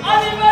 Arriba!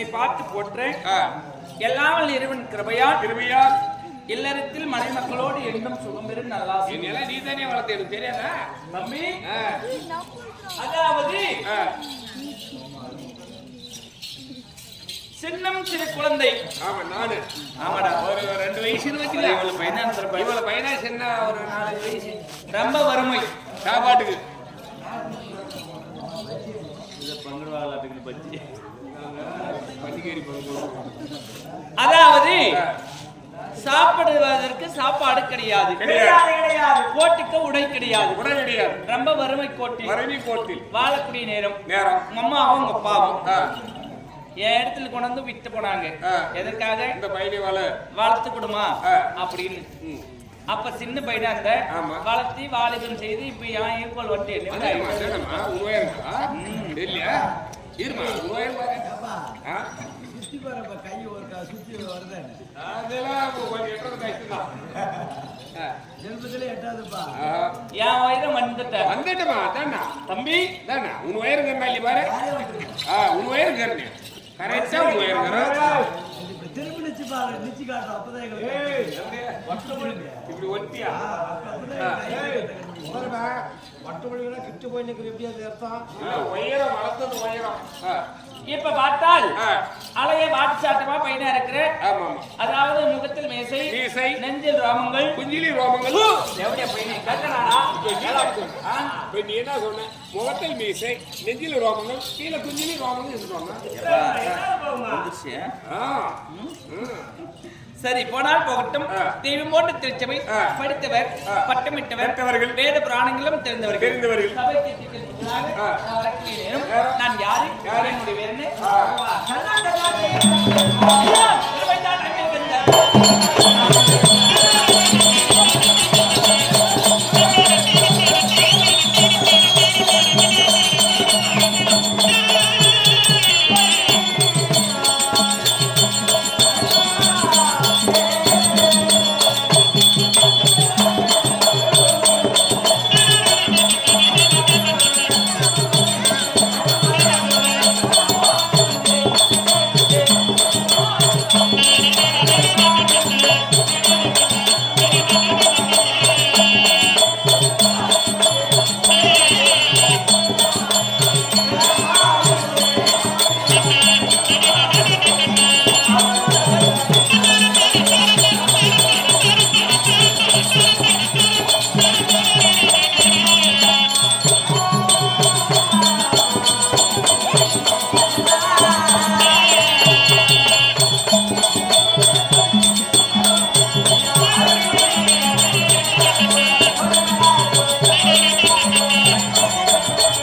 உன்னை பார்த்து போற்றேன். ஆ, எல்லாம் இறைவன் கிருபையால் கிருபையால். இல்லறத்தில் மனைமக்களோடு எங்கும் சுகம் பெறும் நல்லா என் நிலம் நீ தானே வளர்த்து எனக்கு தெரியாதா தம்பி அதாவது ஆ, சின்னம் சிறு குழந்தை. ஆமா நானு ஆமாடா. ஒரு ரெண்டு வயசுன்னு வச்சுல இவ்வளவு பையனா இருந்திருப்ப. இவ்வளவு பையனா சின்ன ஒரு நாலஞ்சு வயசு. ரொம்ப வறுமை. சாப்பாட்டுக்கு. போகும்போது அதாவது சாப்பிடுவதற்கு சாப்பாடு கிடையாது. போட்டுக்க உடை கிடையாது. உடை கிடையாது. ரொம்ப வறுமை கோட்டி மறைவி கோட்டில். வாழக்கூடிய நேரம். நேரம். அம்மாவும் உங்க அப்பாவும் ஆ, என் இடத்துல கொண்டு வந்து விட்டு போனாங்க. எதற்காக? இந்த பையனை வாழ. வளர்த்து கொடுமா. அப்படின்னு. அப்ப சின்ன பையனா இருந்த. வளர்த்தி வாலிபம் செய்து இப்ப என் ஈக்குவல் வந்து அதேம்மா, அதேம்மா, உருவாயிருமா? இல்லையா? இருமா, உருவாயிருமா? ஆ? அதெல்லாம் அப்போ கொஞ்சம் எட்டுறது கஷ்டம்தான். ஆ. ஆ. என் வயதை வந்துட்ட வந்துட்டமா. தம்பி உன் வயிறுங்க என்ன இல்லையா பாரு? ஆ, உன் வயிறுங்க என்ன? கரெக்டா உன் வயிறுங்க. இப்படி ஒட்டியா? இல்ல, உயரம் வளர்த்தது உயரம். இப்ப பார்த்தால் ஆ. அழகே வாட்டு சாட்டமா பையனா இருக்கிற. அதாவது முகத்தில் மேசை மீசை. நெஞ்சில் ரோமங்கள் குஞ்சிலி ரோமங்கள் எவடைய பையனை கேட்கறானா? இப்ப நீ என்ன சொன்ன முகத்தில் மீசை நெஞ்சில் ரோமங்கள் கீழே குஞ்சிலி ரோமங்கள். ம். சரி போனால் போகட்டும். தெய்வம் போன்ற திருச்சபை. படித்தவர். பட்டமிட்டவர். வேத புராணங்களும் தெரிந்தவர்கள் தெரிந்தவர்கள். நான் வரக்கூடிய யாரு? என்னுடைய பேர் என்ன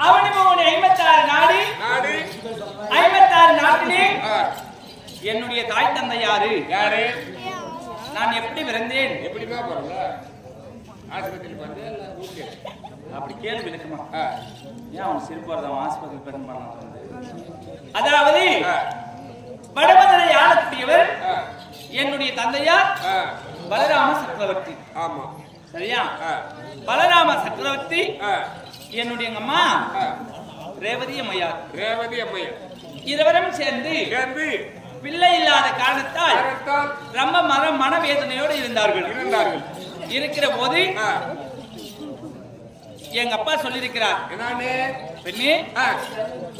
அவனி மகன் ஐம்பத்தாறு நாடு. ஐம்பத்தாறு நாட்டிலே என்னுடைய தாய் தந்தை யாரு? யாரு? நான் எப்படி பிறந்தேன்? எப்படிமா வந்து இல்ல வீட்டுக்கு? அப்படி கேள்வி விளக்குமா ஆ, ஏன் அவன் சிரிப்பு வரதான் ஆஸ்பத்திரி பெரும் பண்ண அதாவது வடமதுரை ஆளக்கூடியவர் என்னுடைய தந்தையார் பலராம சக்கரவர்த்தி. ஆமா. சரியா? பலராம சக்கரவர்த்தி என்னுடைய அம்மா. ரேவதி அம்மையார். ரேவதி அம்மையா இருவரும் சேர்ந்து சேர்ந்து பிள்ளை இல்லாத காரணத்தால் ரொம்ப மன மனவேதனையோடு இருந்தார்கள். இருந்தார்கள். இருக்கிற போது எங்க அப்பா சொல்லியிருக்கிறார் பெண்ணே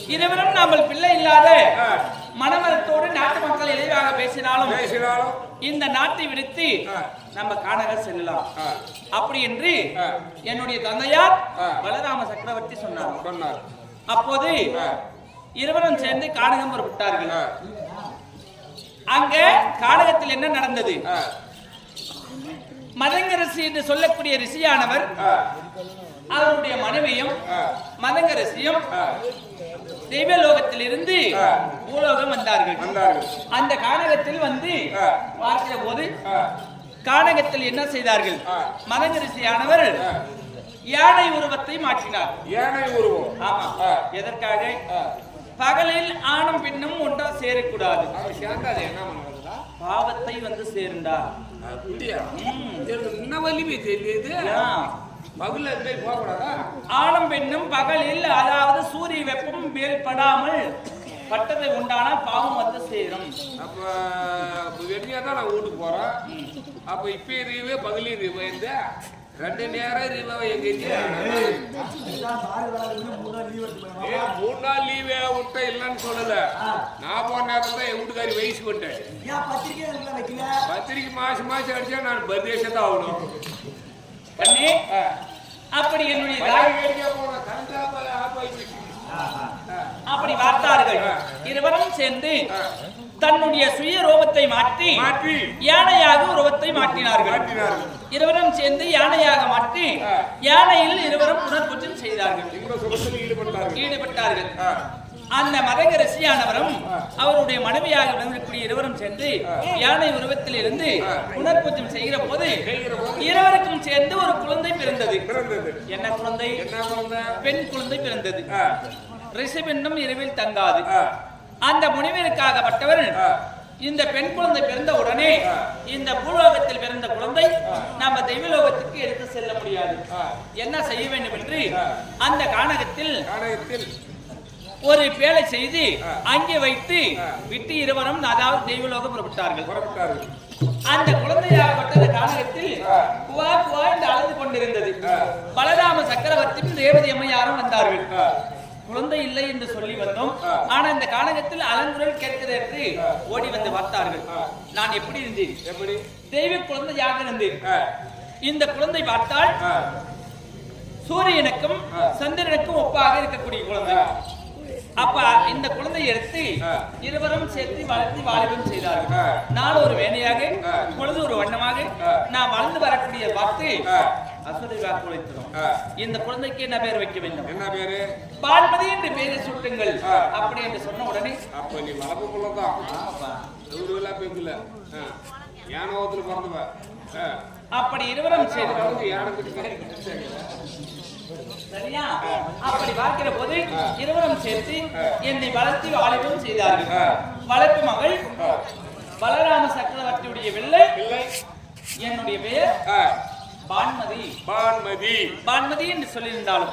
இருவரும் நாமல் பிள்ளை இல்லாத ஆ, மனமரத்தோடு நாட்டு மக்கள் எளிதாக பேசினாலும் பேசினாலும் இந்த நாட்டை விடுத்து. நம்ம காணக செல்லலாம். அப்படி என்று. என்னுடைய தந்தையார். பலராம சக்கரவர்த்தி சொன்னார். சொன்னார். அப்போது இருவரும் சேர்ந்து கானகம் புறப்பட்டார்கள். ஆ, அங்க கானகத்தில் என்ன நடந்தது? ஆ, மதங்க ரிஷி என்று சொல்லக்கூடிய ரிஷியானவர் அவருடைய மனைவியும் ஆ, மதங்க ரிஷியும் ஆ, தெய்வலோகத்தில் இருந்து ஆ. பூலோகம் வந்தார்கள். அந்த கானகத்தில் வந்து. பார்க்கிற போது கானகத்தில் என்ன செய்தார்கள்? ஆ. மதங்க ரிஷியானவர் ஆ. யானை உருவத்தை மாற்றினார். யானை உருவம். ஆமா. எதற்காக. பகலில் ஆணும் பெண்ணும் ஒன்றா சேரக்கூடாது. பாவத்தை வந்து சேர்ந்தார் அப்படியா. என்ன வலிமை தெரியுது. ஏன்? பகுல இருந்து போகக்கூடாதா? ஆணும் பெண்ணும் பகலில் அதாவது சூரிய வெப்பம் மேல் படாமல் பட்டதை உண்டான பாவம் வந்து சேரும். அப்ப வெற்றியா தான் நான் வீட்டுக்கு போறேன். அப்ப இப்ப ரீவு பகலி ரீவு இந்த ரெண்டு நேரம் ரீவா எங்க மூணு நாள் லீவே விட்ட இல்லைன்னு சொல்லல. நான் போன நேரத்துல தான் என் வீட்டுக்காரி வயசு விட்டேன் பத்திரிக்கை மாசம் மாசம் அடிச்சா நான் பர்தேசம் தான் ஆகணும். கண்ணே ஆ. அப்படி என்னுடைய. அப்படி பார்த்தார்கள் இருவரும் சேர்ந்து தன்னுடைய சுய ரூபத்தை மாற்றி மாற்றி யானையாக உருவத்தை மாற்றினார்கள் இருவரும் சேர்ந்து யானையாக மாற்றி. யானையில் இருவரும் புனர்பூஜம் செய்தார்கள் ஈடுபட்டார்கள். அந்த மதக ரிஷியானவரும் அவருடைய மனைவியாக விளங்கக்கூடிய இருவரும் சேர்ந்து யானை உருவத்தில் இருந்து புனர்பூஜம் செய்கிற போது இருவருக்கும் சேர்ந்து ஒரு குழந்தை பிறந்தது. என்ன குழந்தை? பெண் குழந்தை பிறந்தது. ரிஷபெண்ணும் இரவில் தங்காது. அந்த முனிவருக்காகப்பட்டவர். இந்த பெண் குழந்தை பிறந்த உடனே இந்த பூலோகத்தில் பிறந்த குழந்தை நம்ம தெய்வலோகத்துக்கு எடுத்து செல்ல முடியாது. என்ன செய்ய வேண்டும் என்று அந்த கானகத்தில் ஒரு பேழை செய்து. அங்கே வைத்து விட்டு இருவரும் அதாவது தெய்வலோகம் புறப்பட்டார்கள். புறப்பட்டார்கள். அந்த குழந்தையாகப்பட்டது கானகத்தில் ஆ. குவா குவா என்று அழுது கொண்டிருந்தது. பலராம சக்கரவர்த்தியும் ரேவதி அம்மையாரும் வந்தார்கள். குழந்தை இல்லை என்று சொல்லி வந்தோம். ஆனா இந்த கானகத்தில் அலங்குரல் கேட்கிறது என்று ஓடி வந்து பார்த்தார்கள். நான் எப்படி இருந்தேன்? எப்படி? தெய்வ குழந்தையாக இருந்தேன். இந்த குழந்தை பார்த்தால் சூரியனுக்கும். சந்திரனுக்கும் ஒப்பாக இருக்கக்கூடிய குழந்தை. அப்ப இந்த குழந்தையை எடுத்து. இருவரும் சேர்த்து வளர்த்து வாலிபம் செய்தார்கள். நாள் ஒரு வேணையாக. பொழுது ஒரு வண்ணமாக. நான் வளர்ந்து வரக்கூடிய பார்த்து ஆ. அசுரை வாக்கு உழைத்தோம் ஆ. இந்த குழந்தைக்கு என்ன பெயர் வைக்க வேண்டும் என்ன பேரு பால்மதி என்று பெயரை சூட்டுங்கள். அப்படி என்று சொன்ன உடனே அப்ப நீ வளர்ப்பு புள்ளதான் நூறு விழா பெங்குல ஞானவத்துல பிறந்தவ அப்படி இருவரும் சரியா? அப்படி பார்க்கிற போது இருவரும் சேர்த்து என்னை வளர்த்தி வாலிபம் செய்தார்கள். வளர்ப்பு மகள் பலராம சக்கரவர்த்தியுடைய வெள்ளை என்னுடைய பெயர் பான்மதி. பான்மதி. பான்மதி என்று சொல்லியிருந்தாலும்